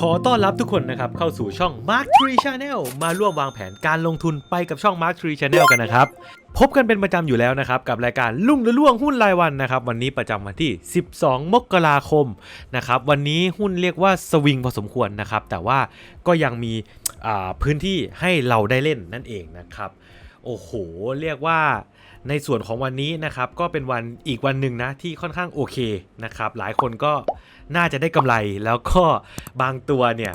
ขอต้อนรับทุกคนนะครับเข้าสู่ช่อง Mark Tree Channel มาร่วมวางแผนการลงทุนไปกับช่อง Mark Tree Channel กันนะครับ พบกันเป็นประจำอยู่แล้วนะครับ กับรายการลุ่งหรือล่วงหุ้นรายวันนะครับ วันนี้ประจำวันที่ 12 มกราคมนะครับ วันนี้หุ้นเรียกว่าสวิงพอสมควรนะครับ แต่ว่าก็ยังมีพื้นที่ให้เราได้เล่นนั่นเองนะครับ โอ้โห เรียกว่า ในส่วนของวันนี้นะครับก็เป็นวันอีกวันหนึ่งนะที่ค่อนข้างโอเคนะครับหลายคนก็น่าจะได้กำไรแล้วก็บางตัวเนี่ย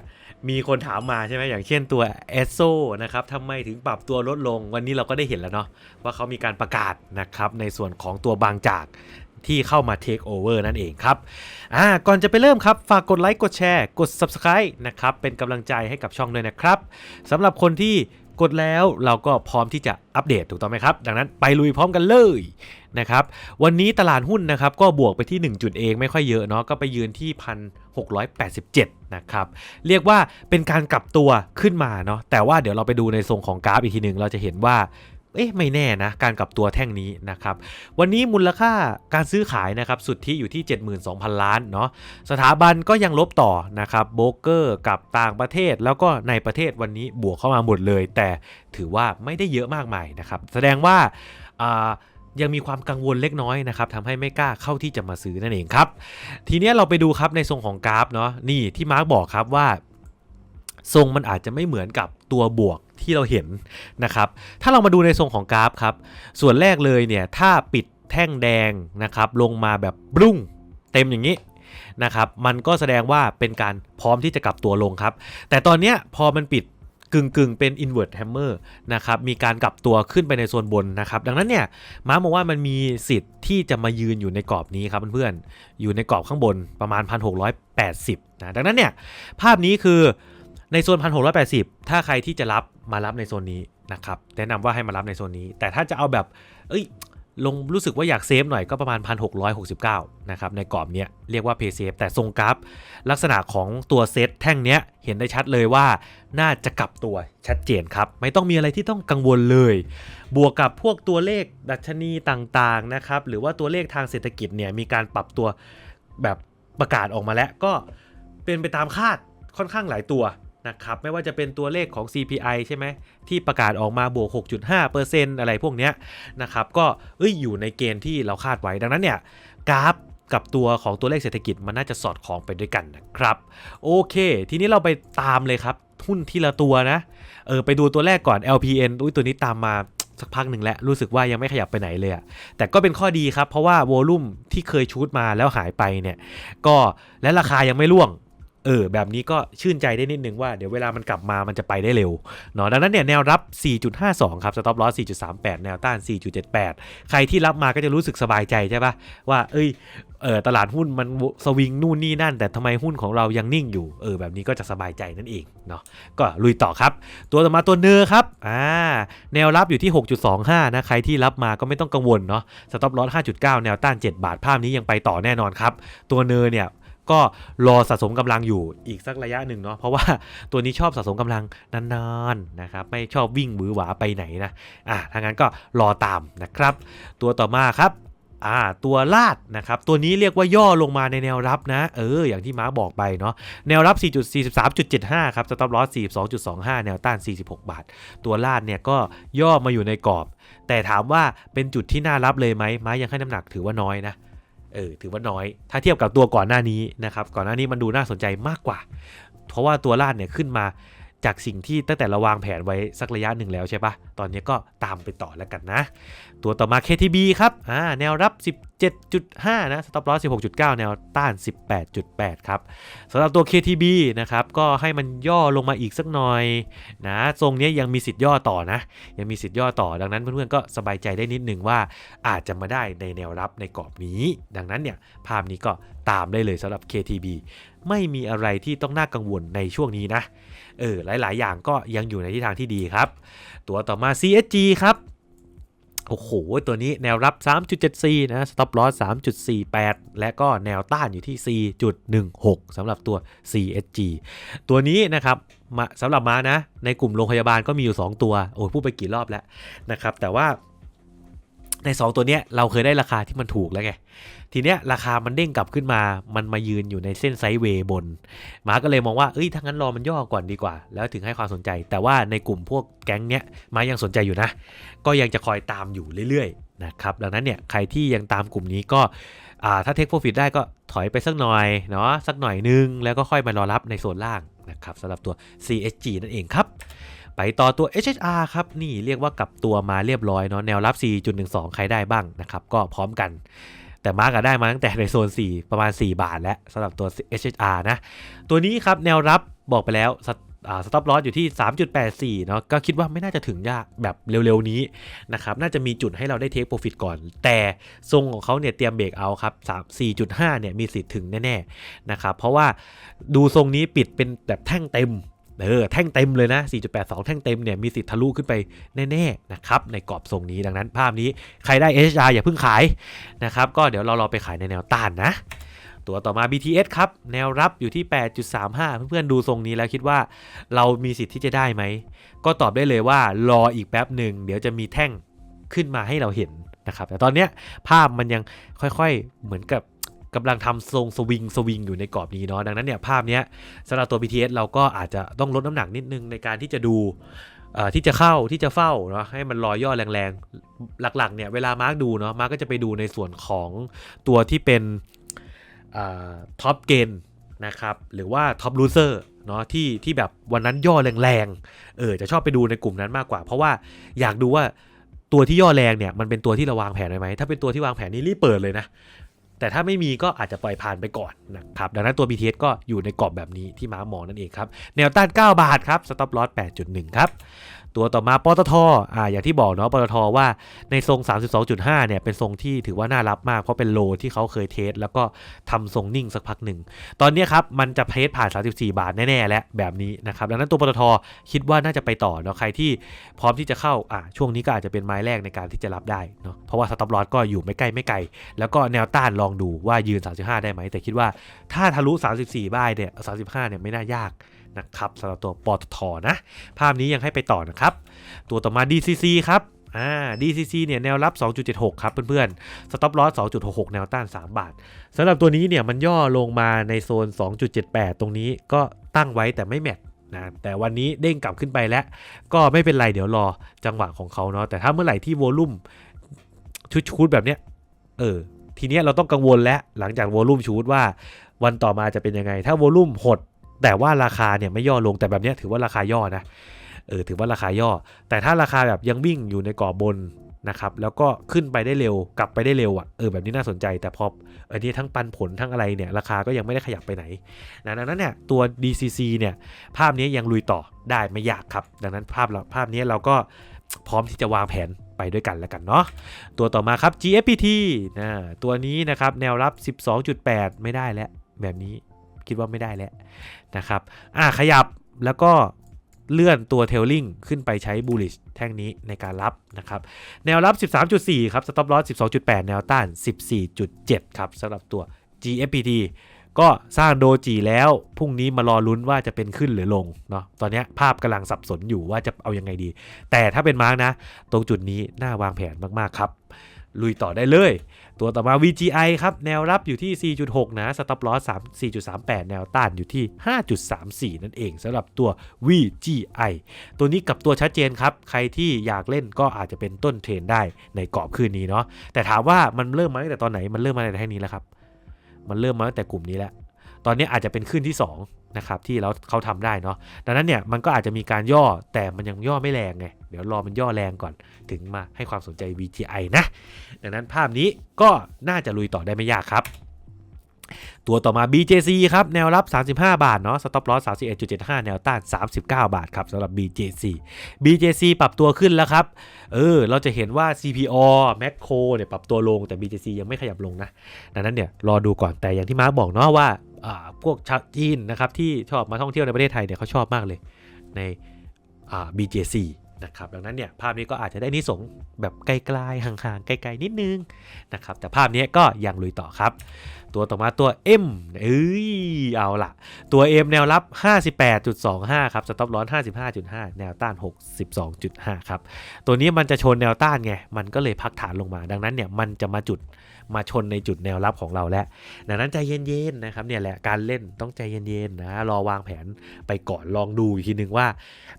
มีคนถามมาใช่ไหมอย่างเช่นตัว e s o นะครับทำไมถึงปรับตัวลดลงวันนี้เราก็ได้เห็นแล้วเนาะว่าเขามีการประกาศนะครับในส่วนของตัวบางจากที่เข้ามา Take Over นั่นเองครับ อ่า ก่อนจะไปเริ่มครับ ฝากกดไลค์ กดแชร์ กด Subscribe นะครับ เป็นกำลังใจให้กับช่องด้วยนะครับ สำหรับคนที่ กดแล้วเราก็พร้อมที่จะอัปเดตถูกต้องไหมครับ ดังนั้นไปลุยพร้อมกันเลยนะครับ วันนี้ตลาดหุ้นนะครับก็บวกไปที่ 1 จุดเองไม่ค่อยเยอะเนาะก็ไปยืนที่ 1,687 นะครับ เรียกว่าเป็นการกลับตัวขึ้นมาเนาะแต่ว่าเดี๋ยวเราไปดูในทรงของกราฟอีกทีหนึ่งเราจะเห็นว่า เอ๊ะไม่แน่นะการกลับตัวแท่งนี้นะครับวันนี้มูลค่าการซื้อขายนะครับสุทธิอยู่ที่ 72,000 ล้านเนาะสถาบันก็ยังลบต่อนะครับโบรกเกอร์กับต่างประเทศแล้วก็ในประเทศวันนี้บวกเข้ามาหมดเลย แต่ถือว่าไม่ได้เยอะมากมายนะครับแสดงว่าอ่ายังมีความกังวลเล็กน้อยนะครับทำให้ไม่กล้าเข้าที่จะมาซื้อนั่นเองครับ ทีนี้เราไปดูครับในทรงของกราฟเนาะนี่ที่มาร์กบอกครับว่า ทรงมันอาจจะไม่เหมือนกับตัวบวก ที่เราเห็นนะครับ ถ้าเรามาดูในทรงของกราฟครับ ส่วนแรกเลยเนี่ยถ้าปิดแท่งแดงนะครับลงมาแบบบรุ่งเต็มอย่างนี้นะครับ มันก็แสดงว่าเป็นการพร้อมที่จะกลับตัวลงครับ แต่ตอนเนี้ยพอมันปิดกึ่งกึ่งๆเป็น invert hammer นะครับ มีการกลับตัวขึ้นไปในโซนบนนะครับ ดังนั้นเนี่ย ม้ามองว่ามันมีสิทธิ์ที่จะมายืนอยู่ในกรอบนี้ครับเพื่อนๆ อยู่ในกรอบข้างบนประมาณ 1680นะ ดังนั้นเนี่ย ภาพนี้คือ ในโซน 1680 ถ้าใครที่จะรับมารับในโซนนี้นะครับแนะนำว่าให้มารับในโซนนี้ แต่ถ้าจะเอาแบบเอ้ยลงรู้สึกว่าอยากเซฟหน่อยก็ประมาณ 1669 นะครับ ในกรอบเนี้ยเรียกว่า Pay Safe แต่ทรงกราฟ ลักษณะของตัวเซตแท่งเนี้ยเห็นได้ชัดเลยว่าน่าจะกลับตัวชัดเจนครับ ไม่ต้องมีอะไรที่ต้องกังวลเลย บวกกับพวกตัวเลขดัชนีต่างๆนะครับ หรือว่าตัวเลขทางเศรษฐกิจเนี่ยมีการปรับตัวแบบประกาศออกมาแล้วก็เป็นไปตามคาดค่อนข้างหลายตัว นะครับไม่ว่าจะเป็นตัวเลขของ CPI ใช่ไหมที่ประกาศออกมาบวก 6.5%อะไรพวกเนี้ยนะครับก็เอ้ยอยู่ในเกณฑ์ที่เราคาดไว้ดังนั้นเนี่ยกราฟกับตัวของตัวเลขเศรษฐกิจมันน่าจะสอดคล้องไปด้วยกันนะครับ โอเค ทีนี้เราไปตามเลยครับ หุ้นทีละตัวนะเออไปดูตัวแรกก่อน LPN อุ้ยตัวนี้ตามมาสักพักหนึ่งแล้วรู้สึกว่ายังไม่ขยับไปไหนเลยอะแต่ก็เป็นข้อดีครับ เพราะว่าโวลุ่มที่เคยชูดมาแล้วหายไปเนี่ยก็และราคายังไม่ร่วง ออแบบนี้ก็ชื่นใจได้นิดนึงว่าเดี๋ยวเวลามันกลับมามันจะไปได้เร็วเนาะดังนั้นเนี่ยแนวรับ 4.52 ครับสต็อปลอส4.38 แนวต้าน 4.78 ใครที่รับมาก็จะรู้สึกสบายใจใช่ปะว่าเอ้ยเออตลาดหุ้นมันสวิงนู่นนี่นั่น แต่ทำไมหุ้นของเรายังนิ่งอยู่เออแบบนี้ก็จะสบายใจนั่นเองเนาะก็ลุยต่อครับ ตัวต่อมาตัวเนอครับอ่าแนวรับอยู่ที่ 6.25 นะใครที่รับมาก็ไม่ต้องกังวลเนาะสต็อปลอส5.9 แนวต้าน 7 บาทภาพนี้ยังไปต่อแน่นอนครับ ตัวเนอเนี่ย ก็รอสะสมกำลังอยู่อีกสักระยะหนึ่งเนาะเพราะว่าตัวนี้ชอบสะสมกำลังนานๆนะครับไม่ชอบวิ่งหือหวาไปไหนนะอ่าถ้างั้นก็รอตามนะครับ ตัวต่อมาครับอ่าตัวลาดนะครับตัวนี้เรียกว่าย่อลงมาในแนวรับนะ เออ อย่างที่มาร์บอกไปเนาะแนวรับ 4.43.75 ครับสต็อปลอส42.25 แนวต้าน 46 บาท ตัวลาดเนี่ยก็ย่อมาอยู่ในกรอบ แต่ถามว่าเป็นจุดที่น่ารับเลยไหมมายังให้น้ำหนักถือว่าน้อยนะ เออถือว่าน้อย ถ้าเทียบกับตัวก่อนหน้านี้นะครับก่อนหน้านี้มันดูน่าสนใจมากกว่า เพราะว่าตัวลาดเนี่ยขึ้นมาจากสิ่งที่ตั้งแต่เราวางแผนไว้สักระยะหนึ่งแล้วใช่ปะตอนนี้ก็ตามไปต่อแล้วกันนะ ตัวต่อมา KTB ครับอ่าแนวรับ 7.5 นะ stop loss 16.9 แนวต้าน 18.8 ครับสำหรับตัว KTB นะครับ ก็ให้มันย่อลงมาอีกสักหน่อยนะ ทรงนี้ยยังมีสิทธิ์ย่อต่อนะ ยังมีสิทธิ์ย่อต่อ ดังนั้นเพื่อนๆ ก็สบายใจได้นิดนึงว่าอาจจะมาได้ในแนวรับในกรอบนี้ ดังนั้นเนี่ย ภาพนี้ก็ตามได้เลยสำหรับ KTB ไม่มีอะไรที่ต้องน่ากังวลในช่วงนี้นะ เออ หลายๆ อย่างก็ยังอยู่ในทิศทางที่ดีครับ ตัวต่อมา CSG ครับ โอ้โห ตัวนี้แนวรับ 3.74 นะ stop loss 3.48 และก็แนวต้านอยู่ที่ 4.16 สำหรับตัว CSG ตัวนี้นะครับสำหรับมานะ ในกลุ่มโรงพยาบาลก็มีอยู่ 2 ตัว โอ้ยพูดไปกี่รอบแล้วนะครับ แต่ว่า ใน 2 ตัวเนี้ยเราเคยได้ราคาที่มันถูกแล้วไง ทีเนี้ยราคามันเด้งกลับขึ้นมา มันมายืนอยู่ในเส้นไซด์เวย์บน มาก็เลยมองว่า เอ้ยถ้างั้นรอมันย่อก่อนดีกว่า แล้วถึงให้ความสนใจ แต่ว่าในกลุ่มพวกแก๊งเนี้ยมายังสนใจอยู่นะ ก็ยังจะคอยตามอยู่เรื่อยๆนะครับ ดังนั้นเนี่ยใครที่ยังตามกลุ่มนี้ก็อ่าถ้าเทคโปรฟิตได้ก็ถอยไปสักหน่อยเนาะสักหน่อยนึง แล้วก็ค่อยมารอรับในโซนล่างนะครับสำหรับตัว CSG นั่นเองครับ ไปต่อตัว HHR ครับนี่เรียกว่ากลับตัวมาเรียบร้อยเนาะแนวรับ 4.12 ใครได้บ้างนะครับก็พร้อมกันแต่มาร์กได้มาตั้งแต่ในโซน 4 ประมาณ 4 บาทแล้วสำหรับตัว HHR นะ ตัวนี้ครับแนวรับบอกไปแล้วสต็อปลอสอยู่ที่ 3.84 เนาะก็คิดว่าไม่น่าจะถึงยากแบบเร็วๆนี้นะครับ น่าจะมีจุดให้เราได้เทคโปรฟิตก่อน แต่ทรงของเขาเนี่ยเตรียมเบรกเอาครับ 3 4.5 เนี่ยมีสิทธิ์ถึงแน่ๆนะครับ เพราะว่าดูทรงนี้ปิดเป็นแบบแท่งเต็ม เออแท่งเต็มเลยนะ 4.82 แท่งเต็มเนี่ยมีสิทธิ์ทะลุขึ้นไปแน่ๆนะครับในกรอบทรงนี้ดังนั้นภาพนี้ใครได้ HR อย่าเพิ่งขายนะครับก็เดี๋ยวเรารอไปขายในแนวต้านนะตัวต่อมา BTS ครับ แนวรับอยู่ที่ 8.35 เพื่อนๆดูทรงนี้แล้วคิดว่าเรามีสิทธิ์ที่จะได้ไหม ก็ตอบได้เลยว่ารออีกแป๊บหนึ่ง เดี๋ยวจะมีแท่งขึ้นมาให้เราเห็นนะครับ แต่ตอนนี้ภาพมันยังค่อยๆเหมือนกับ กำลังทำทรงสวิงสวิงอยู่ในกรอบนี้เนาะดังนั้นเนี่ยภาพนี้สำหรับตัว BTS เราก็อาจจะต้องลดน้ำหนักนิดนึงในการที่จะดูที่จะเข้าที่จะเฝ้าเนาะให้มันรอยย่อแรงๆ หลักๆเนี่ยเวลามาร์กดูเนาะมาร์กก็จะไปดูในส่วนของตัวที่เป็นท็อปเกนนะครับหรือว่าท็อปลูเซอร์เนาะที่ที่แบบวันนั้นย่อแรงๆเออจะชอบไปดูในกลุ่มนั้นมากกว่า เพราะว่าอยากดูว่าตัวที่ย่อแรงเนี่ยมันเป็นตัวที่เราวางแผนไว้ไหมถ้าเป็นตัวที่วางแผนนี้รีบเปิดเลยนะ แต่ถ้าไม่มีก็อาจจะปล่อยผ่านไปก่อนนะครับดังนั้นตัว BTS ก็อยู่ในกรอบแบบนี้ที่ม้ามองนั่นเองครับแนวต้าน 9 บาทครับสต็อปลอส8.1 ครับตัวต่อมาปตทอ่าอย่างที่บอกเนาะปตทว่าในทรง 32.5 เนี่ยเป็นทรงที่ถือว่าน่ารับมาก เพราะเป็นโลที่เขาเคยเทส แล้วก็ทำทรงนิ่งสักพักหนึ่ง ตอนนี้ครับ มันจะเทสผ่าน 34 บาทแน่ ๆ แล้วแบบนี้นะครับ ดังนั้นตัวปตทคิดว่าน่าจะไปต่อเนาะใครที่พร้อมที่จะเข้าอ่าช่วงนี้ก็อาจจะเป็นไม้แรกในการที่จะรับได้เนาะเพราะว่าสต็อปลอสก็อยู่ไม่ใกล้ไม่ไกลแล้วก็แนวต้านลองดูว่ายืน 35 ได้ไหมแต่คิดว่าถ้าทะลุ 34ได้เนี่ย35เนี่ยไม่น่ายาก นะครับสำหรับตัวปตทนะ ภาพนี้ยังให้ไปต่อนะครับ ตัวต่อมา DCC ครับอ่า DCC เนี่ยแนวรับ 2.76 ครับเพื่อนๆ stop loss 2.66 แนวต้าน 3 บาทสำหรับตัวนี้เนี่ยมันย่อลงมาในโซน 2.78 ตรงนี้ก็ตั้งไว้แต่ไม่แมทนะแต่วันนี้เด้งกลับขึ้นไปแล้ว ก็ไม่เป็นไรเดี๋ยวรอจังหวะของเขาเนาะแต่ถ้าเมื่อไหร่ที่โวลุ่มชุดๆแบบเนี้ยเออทีเนี้ยเราต้องกังวลแล้วหลังจากโวลุ่มชูดว่า วันต่อมาจะเป็นยังไง ถ้าโวลุ่มหด แต่ว่าราคาเนี่ยไม่ย่อลงแต่แบบนี้ถือว่าราคาย่อนะเออถือว่าราคาย่อ แต่ถ้าราคาแบบยังวิ่งอยู่ในกรอบบนนะครับแล้วก็ขึ้นไปได้เร็วกลับไปได้เร็วอะเออแบบนี้น่าสนใจ แต่พออันนี้ทั้งปันผลทั้งอะไรเนี่ยราคาก็ยังไม่ได้ขยับไปไหนนะดังนั้นเนี่ยตัว DCC เนี่ยภาพนี้ยังลุยต่อได้ไม่ยากครับ ดังนั้นภาพเราภาพนี้เราก็พร้อมที่จะวางแผนไปด้วยกันแล้วกันเนาะตัวต่อมาครับ GFPT นะตัวนี้นะครับแนวรับ 12.8 ไม่ได้แล้วแบบนี้ คิดว่าไม่ได้แล้วนะครับอะขยับแล้วก็เลื่อนตัวเทลลิงขึ้นไปใช้ bullish แท่งนี้ในการรับนะครับ แนวรับ 13.4 ครับ stop loss 12.8 แนวต้าน 14.7 ครับสำหรับตัว GFPT ก็สร้างโดจีแล้ว พรุ่งนี้มารอลุ้นว่าจะเป็นขึ้นหรือลงเนาะตอนนี้ภาพกำลังสับสนอยู่ว่าจะเอายังไงดี แต่ถ้าเป็นมาร์กนะ ตรงจุดนี้น่าวางแผนมาก ๆ ครับ ลุยต่อได้เลย ตัวต่อมา VGI ครับ แนวรับอยู่ที่ 4.6 นะ stop loss 3 4.38 แนวต้านอยู่ที่ 5.34 นั่นเองสำหรับตัว VGI ตัวนี้กับตัวชัดเจนครับ ใครที่อยากเล่นก็อาจจะเป็นต้นเทรนได้ในกรอบคืนนี้เนาะ แต่ถามว่ามันเริ่มมาตั้งแต่ตอนไหน มันเริ่มมาในแท่งนี้แล้วครับ มันเริ่มมาตั้งแต่กลุ่มนี้แล้ว ตอนนี้อาจจะเป็นขึ้นที่ 2 นะครับที่เราเขาทำได้เนาะดังนั้นเนี่ยมันก็อาจจะมีการย่อแต่มันยังย่อไม่แรงไงเดี๋ยวรอมันย่อแรงก่อนถึงมาให้ความสนใจ VGI นะ ดังนั้นภาพนี้ก็น่าจะลุยต่อได้ไม่ยากครับ ตัวต่อมา BJC ครับ แนวรับ 35 บาทเนาะ stop loss 31.75 แนวต้าน 39 บาทครับสำหรับ BJC BJC ปรับตัวขึ้นแล้วครับ เออ เราจะเห็นว่า CPO Macro เนี่ยปรับตัวลงแต่ BJC ยังไม่ขยับลงนะ ดังนั้นเนี่ยรอดูก่อนแต่อย่างที่มาร์คบอกเนาะว่า พวกชาวจีนนะครับที่ชอบมาท่องเที่ยวในประเทศไทยเนี่ยเขาชอบมากเลยใน BJC นะครับดังนั้นเนี่ยภาพนี้ก็อาจจะได้นิสงแบบไกลๆห่างๆไกลๆนิดนึงนะครับแต่ภาพนี้ก็ยังลุยต่อครับ ตัวต่อมาตัว M เอ้ยเอาล่ะตัว M แนวรับ 58.25 ครับสต็อปลอส55.5 แนวต้าน 62.5 ครับ ตัวนี้มันจะชนแนวต้านไง มันก็เลยพักฐานลงมา ดังนั้นเนี่ยมันจะมาจุด มาชนในจุดแนวรับของเราแล้วดังนั้นใจเย็นๆนะครับเนี่ยแหละการเล่นต้องใจเย็นๆนะรอวางแผนไปก่อนลองดูอีกทีนึงว่า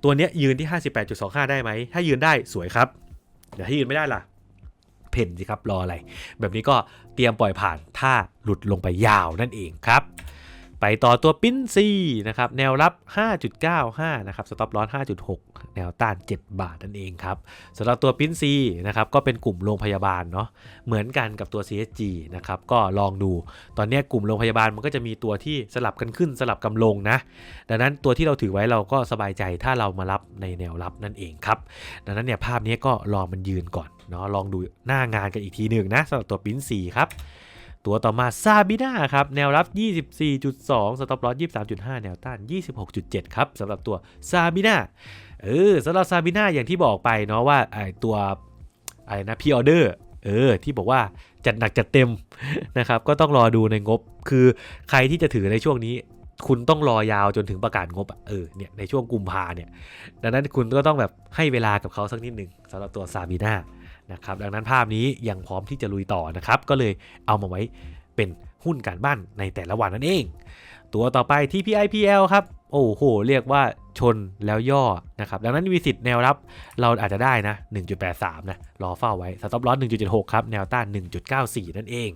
ตัวเนี้ยยืนที่ 58.25 ได้ไหม ถ้ายืนได้สวยครับเดี๋ยวถ้ายืนไม่ได้ล่ะเพ่นสิครับรออะไร แบบนี้ก็เตรียมปล่อยผ่านถ้าหลุดลงไปยาวนั่นเองครับ ไปต่อตัวปิ้นซีนะครับแนวรับ 5.95 นะครับสต็อปลอส5.6 แนวต้าน 7 บาทนั่นเองครับสำหรับตัวปิ้นซีนะครับก็เป็นกลุ่มโรงพยาบาลเนาะเหมือนกันกับตัว CSG นะครับก็ลองดูตอนนี้กลุ่มโรงพยาบาลมันก็จะมีตัวที่สลับกันขึ้นสลับกันลงนะ ดังนั้นตัวที่เราถือไว้เราก็สบายใจถ้าเรามารับในแนวรับนั่นเองครับดังนั้นเนี่ยภาพนี้ก็ลองมันยืนก่อนเนาะลองดูหน้างานกันอีกทีหนึ่งนะสำหรับตัวปิ้นซีครับ ตัวต่อมาซาบิน่าครับ แนวรับ 24.2 สต็อปลอส23.5 แนวต้าน 26.7 ครับสำหรับตัวซาบิน่าเออสำหรับซาบิน่าอย่างที่บอกไปเนาะว่าไอตัวอะไรนะพีออเดอร์เออ ที่บอกว่าจัดหนักจัดเต็มนะครับ ก็ต้องรอดูในงบ คือใครที่จะถือในช่วงนี้ คุณต้องรอยาวจนถึงประกาศงบอะเออเนี่ยในช่วงกุมภาเนี่ย ดังนั้นคุณก็ต้องแบบให้เวลากับเขาสักนิดหนึ่งสำหรับตัวซาบิน่า นะครับดังนั้นภาพนี้ยังพร้อมที่จะลุยต่อนะครับ ก็เลยเอามาไว้เป็นหุ้นการบ้านในแต่ละวันนั่นเอง ตัวต่อไป TPIPL ครับ โอ้โห เรียกว่าชนแล้วย่อนะครับ ดังนั้นมีสิทธิ์แนวรับเราอาจจะได้นะ 1.83 นะ รอเฝ้าไว้สต็อปลอส1.76 ครับ แนวต้าน 1.94 นั่นเอง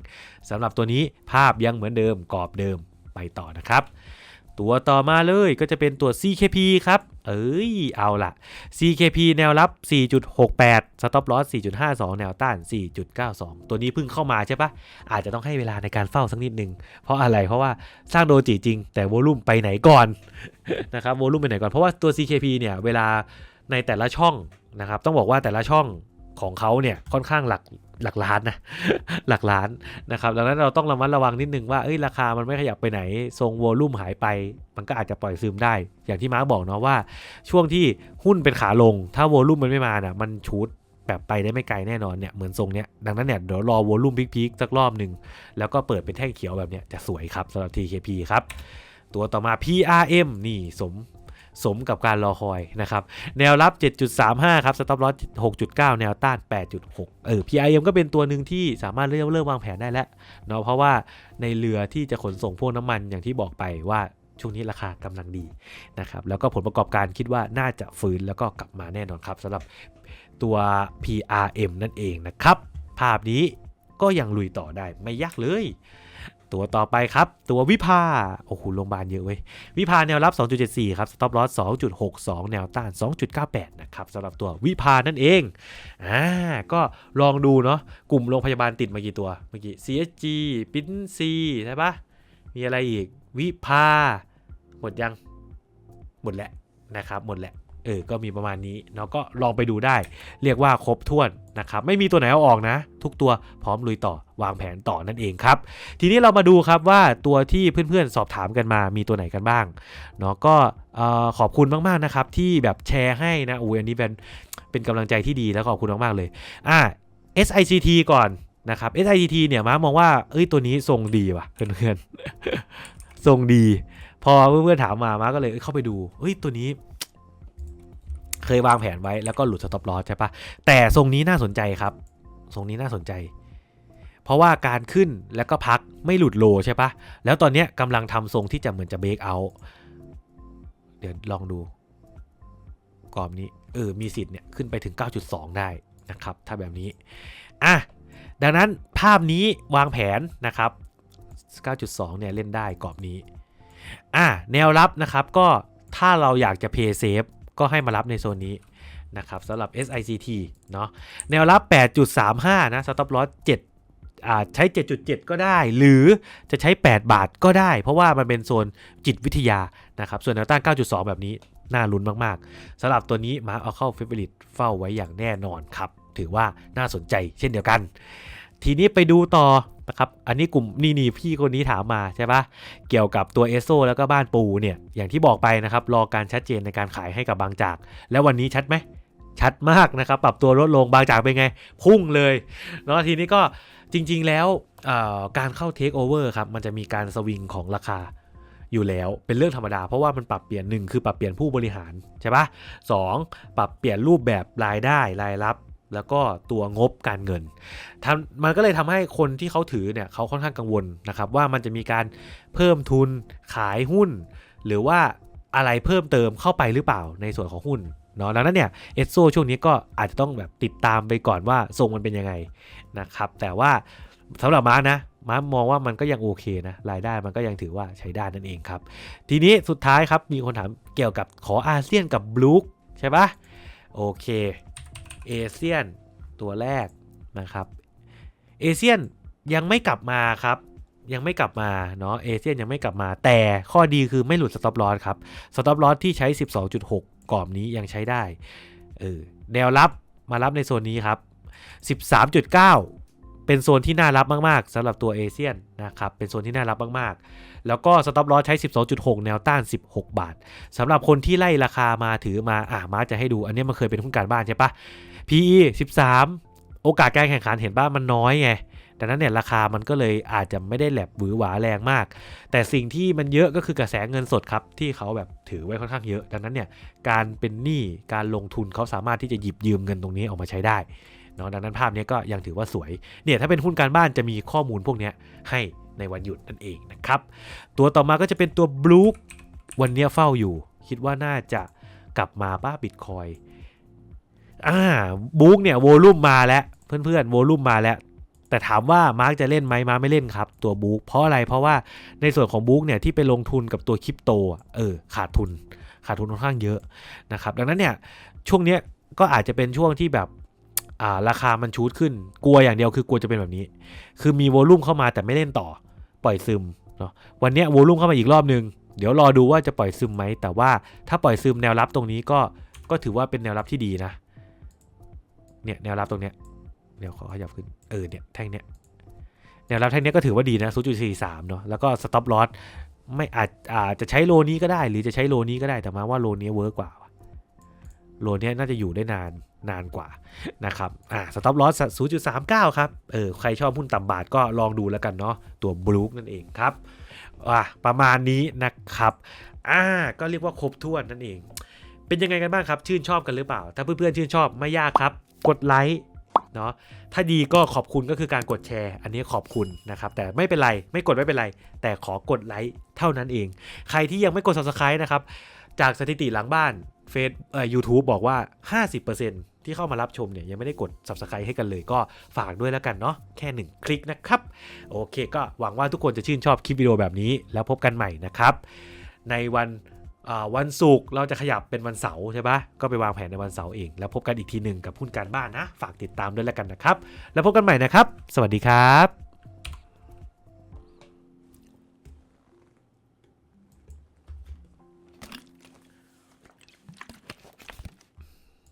สำหรับตัวนี้ภาพยังเหมือนเดิมกรอบเดิมไปต่อนะครับ ตัวต่อมาเลยก็จะเป็นตัว CKP ครับ เอ้ย เอาละ CKP แนวรับ 4.68 Stop Loss 4.52 แนวต้าน 4.92 ตัวนี้เพิ่งเข้ามาใช่ปะอาจจะต้องให้เวลาในการเฝ้าสักนิดนึง เพราะอะไร เพราะว่าสร้างโดจิจริง แต่โวลุ่มไปไหนก่อนนะครับโวลุ่มไปไหนก่อน เพราะว่าตัว CKP เนี่ยเวลาในแต่ละช่องนะครับ ต้องบอกว่าแต่ละช่องของเขาเนี่ยค่อนข้างหลัก หลักล้านนะหลักล้านนะครับดังนั้นเราต้องระมัดระวังนิดนึงว่าเอ้ยราคามันไม่ขยับไปไหน ทรงโวลุ่มหายไป มันก็อาจจะปล่อยซึมได้ อย่างที่มาร์กบอกเนาะว่า ช่วงที่หุ้นเป็นขาลง ถ้าโวลุ่มมันไม่มาน่ะมันชูดแบบไปได้ไม่ไกลแน่นอนเนี่ยเหมือนทรงเนี้ยดังนั้นเนี่ยเดี๋ยวรอโวลุ่มพีคๆสักรอบหนึ่งแล้วก็เปิดเป็นแท่งเขียวแบบเนี้ยจะสวยครับสำหรับ TKP ครับตัวต่อมา PRM นี่สม สมกับการรอคอยนะครับ แนวรับ 7.35 ครับ สต็อปลอส6.9 แนวต้าน 8.6 เออ PRM ก็เป็นตัวหนึ่งที่สามารถเริ่มเริ่มวางแผนได้แล้วเนาะเพราะว่าในเรือที่จะขนส่งพวกน้ำมันอย่างที่บอกไปว่าช่วงนี้ราคากำลังดีนะครับ แล้วก็ผลประกอบการคิดว่าน่าจะฟื้นแล้วก็กลับมาแน่นอนครับสำหรับตัว PRM นั่นเองนะครับ ภาพนี้ก็ยังลุยต่อได้ไม่ยากเลย ตัวต่อไปครับ ตัววิภาโอ้โหโรงพยาบาลเยอะเว้ย วิภาแนวรับ 2.74 ครับ stop loss 2.62 แนวต้าน 2.98 นะครับสำหรับตัววิภานั่นเอง อ่า ก็ลองดูเนาะ กลุ่มโรงพยาบาลติดมากี่ตัว เมื่อกี้ CSG ปิ้นซีใช่ปะมีอะไรอีก วิภา หมดยัง หมดแล้วนะครับ หมดแล้ว เออ ก็มีประมาณนี้เนาะก็ลองไปดูได้ เรียกว่าครบถ้วนนะครับ ไม่มีตัวไหนเอาออกนะ ทุกตัวพร้อมลุยต่อวางแผนต่อนั่นเองครับ ทีนี้เรามาดูครับว่าตัวที่เพื่อนๆสอบถามกันมามีตัวไหนกันบ้างเนาะก็เอ่อขอบคุณมากๆนะครับที่แบบแชร์ให้นะอุ้ยอันนี้เป็นเป็นกำลังใจที่ดีแล้วขอบคุณมากๆเลยอ่า SICT ก่อนนะครับ SICT เนี่ยมามองว่าเอ้ยตัวนี้ทรงดีว่ะเพื่อนๆทรงดี พอเพื่อนๆถามมามาก็เลยเอ้ยเข้าไปดูเฮ้ยตัวนี้ เคยวางแผนไว้แล้วก็หลุดสต็อปลอสใช่ปะแต่ทรงนี้น่าสนใจครับ ทรงนี้น่าสนใจ เพราะว่าการขึ้นแล้วก็พักไม่หลุดโลใช่ปะแล้วตอนนี้กำลังทำทรงที่จะเหมือนจะเบรกเอาเดี๋ยวลองดูกรอบนี้เออมีสิทธิ์เนี่ยขึ้นไปถึง 9.2 ได้นะครับ ถ้าแบบนี้อะดังนั้นภาพนี้วางแผนนะครับ 9.2 เนี่ยเล่นได้กรอบนี้อะแนวรับนะครับก็ถ้าเราอยากจะ Pay Safe ก็ให้มารับในโซนนี้นะครับสำหรับ SICT เนาะแนวรับ 8.35 นะ Stop Loss 7อ่าใช้ 7.7 ก็ได้ หรือจะใช้ 8 บาทก็ได้ เพราะว่ามันเป็นโซนจิตวิทยานะครับ ส่วนแนวต้าน 9.2 แบบนี้ น่าลุ้นมากๆสำหรับตัวนี้มาเอาเข้า f a v o r i t e เฝ้าไว้อย่างแน่นอนครับ ถือว่าน่าสนใจเช่นเดียวกัน ทีนี้ไปดูต่อ นะครับ อันนี้กลุ่มนี่นี่พี่คนนี้ถามมาใช่ปะเกี่ยวกับตัวเอสโซแล้วก็บ้านปูเนี่ย อย่างที่บอกไปนะครับ รอการชัดเจนในการขายให้กับบางจาก แล้ววันนี้ชัดไหม ชัดมากนะครับ ปรับตัวลดลงบางจากเป็นไง พุ่งเลยเนาะทีนี้ก็จริง ๆ แล้วการเข้าเทคโอเวอร์ครับ มันจะมีการสวิงของราคาอยู่แล้วเป็นเรื่องธรรมดา เพราะว่ามันปรับเปลี่ยนหนึ่งคือปรับเปลี่ยนผู้บริหารใช่ปะสองปรับเปลี่ยนรูปแบบรายได้รายรับ แล้วก็ตัวงบการเงินทำมันก็เลยทำให้คนที่เขาถือเนี่ยเขาค่อนข้างกังวลนะครับว่ามันจะมีการเพิ่มทุนขายหุ้น หรือว่าอะไรเพิ่มเติมเข้าไปหรือเปล่าในส่วนของหุ้นเนาะดังนั้นเนี่ยเอสโซช่วงนี้ก็อาจจะต้องแบบติดตามไปก่อนว่าทรงมันเป็นยังไงนะครับแต่ว่าสำหรับมาร์นะมาร์มองว่ามันก็ยังโอเคนะรายได้มันก็ยังถือว่าใช้ได้นั่นเองครับ ทีนี้สุดท้ายครับมีคนถามเกี่ยวกับขออาเซียนกับบลูคใช่ปะโอเค เอเชียนตัวแรกนะครับเอเชียนยังไม่กลับมาครับ ยังไม่กลับมาเนาะเอเชียนยังไม่กลับมา แต่ข้อดีคือไม่หลุดสต็อปลอสครับสต็อปลอสที่ใช้ 12.6 กรอบนี้ยังใช้ได้เออแนวรับมารับในโซนนี้ครับ 13.9 เป็นโซนที่น่ารับมากๆสำหรับตัวเอเชียนนะครับ เป็นโซนที่น่ารับมากๆ แล้วก็สต็อปลอใช้ 12.6 แนวต้าน 16 บาทสำหรับคนที่ไล่ราคามาถือมาอะมาจะให้ดู อันนี้มันเคยเป็นหุ้นการบ้านใช่ปะ PE 13 โอกาสการแข่งขันเห็นป่ะมันน้อยไงดังนั้นเนี่ยราคามันก็เลยอาจจะไม่ได้แหลบหวือหวาแรงมาก แต่สิ่งที่มันเยอะก็คือกระแสเงินสดครับ ที่เขาแบบถือไว้ค่อนข้างเยอะ ดังนั้นเนี่ยการเป็นหนี้การลงทุนเขาสามารถที่จะหยิบยืมเงินตรงนี้ออกมาใช้ได้ เนาะดังนั้นภาพนี้ก็ยังถือว่าสวยเนี่ยถ้าเป็นหุ้นการบ้านจะมีข้อมูลพวกนี้ให้ในวันหยุดนั่นเองนะครับ ตัวต่อมาก็จะเป็นตัวบลูควันนี้เฝ้าอยู่ คิดว่าน่าจะกลับมาป้าบิตคอยอ่าบุ๊กเนี่ยโวลุ่มมาแล้วเพื่อนๆโวลุ่มมาแล้วแต่ถามว่ามาร์กจะเล่นไหมมาร์กไม่เล่นครับ ตัวบุ๊กเพราะอะไรเพราะว่าในส่วนของบุ๊กเนี่ยที่ไปลงทุนกับตัวคริปโตเออขาดทุน ขาดทุนค่อนข้างเยอะนะครับดังนั้นเนี่ยช่วงเนี้ยก็อาจจะเป็นช่วงที่แบบ อ่าราคามันชูดขึ้น กลัวอย่างเดียวคือกลัวจะเป็นแบบนี้ คือมีโวลุ่มเข้ามาแต่ไม่เล่นต่อ ปล่อยซึมเนาะวันนี้ยโวลุ่มเข้ามาอีกรอบนึง เดี๋ยวรอดูว่าจะปล่อยซึมไหม แต่ว่าถ้าปล่อยซึมแนวรับตรงนี้ก็ก็ถือว่าเป็นแนวรับที่ดีนะ เนี่ยแนวรับตรงเนี้ยเดี๋ยวขอขยับขึ้น เออเนี่ยแท่งเนี้ยแนวรับแท่งเนี้ยก็ถือว่าดีนะ 0.43 เนาะแล้วก็สต็อปลอสไม่อาจอาจจะใช้โลนี้ก็ได้ หรือจะใช้โลนี้ก็ได้แต่มาว่าโลนี้เวิร์กกว่าโลนี้น่าจะอยู่ได้นาน นานกว่านะครับอ่าสต็อปลอส0.39ครับเออใครชอบหุ้นต่ำบาทก็ลองดูแล้วกันเนาะตัวบลูคนั่นเองครับอะประมาณนี้นะครับอ่าก็เรียกว่าครบถ้วนนั่นเอง เป็นยังไงกันบ้างครับ ชื่นชอบกันหรือเปล่า ถ้าเพื่อนๆชื่นชอบไม่ยากครับ กดไลค์เนาะถ้าดีก็ขอบคุณก็คือการกดแชร์ อันนี้ขอบคุณนะครับ แต่ไม่เป็นไรไม่กดไม่เป็นไร แต่ขอกดไลค์เท่านั้นเอง ใครที่ยังไม่กด subscribe นะครับ จากสถิติหลังบ้านเฟซเอ่อยูทูบบอกว่า 50% ที่เข้ามารับชมเนี่ยยังไม่ได้กด subscribe ให้กันเลยก็ฝากด้วยแล้วกันเนาะแค่ 1 คลิกนะครับ โอเค ก็หวังว่าทุกคนจะชื่นชอบคลิปวิดีโอแบบนี้ แล้วพบกันใหม่นะครับ ในวันวันศุกร์เราจะขยับเป็นวันเสาร์ใช่ปะก็ไปวางแผนในวันเสาร์เอง แล้วพบกันอีกทีหนึ่งกับพุ่นการบ้านนะ ฝากติดตามด้วยแล้วกันนะครับ แล้วพบกันใหม่นะครับ สวัสดีครับ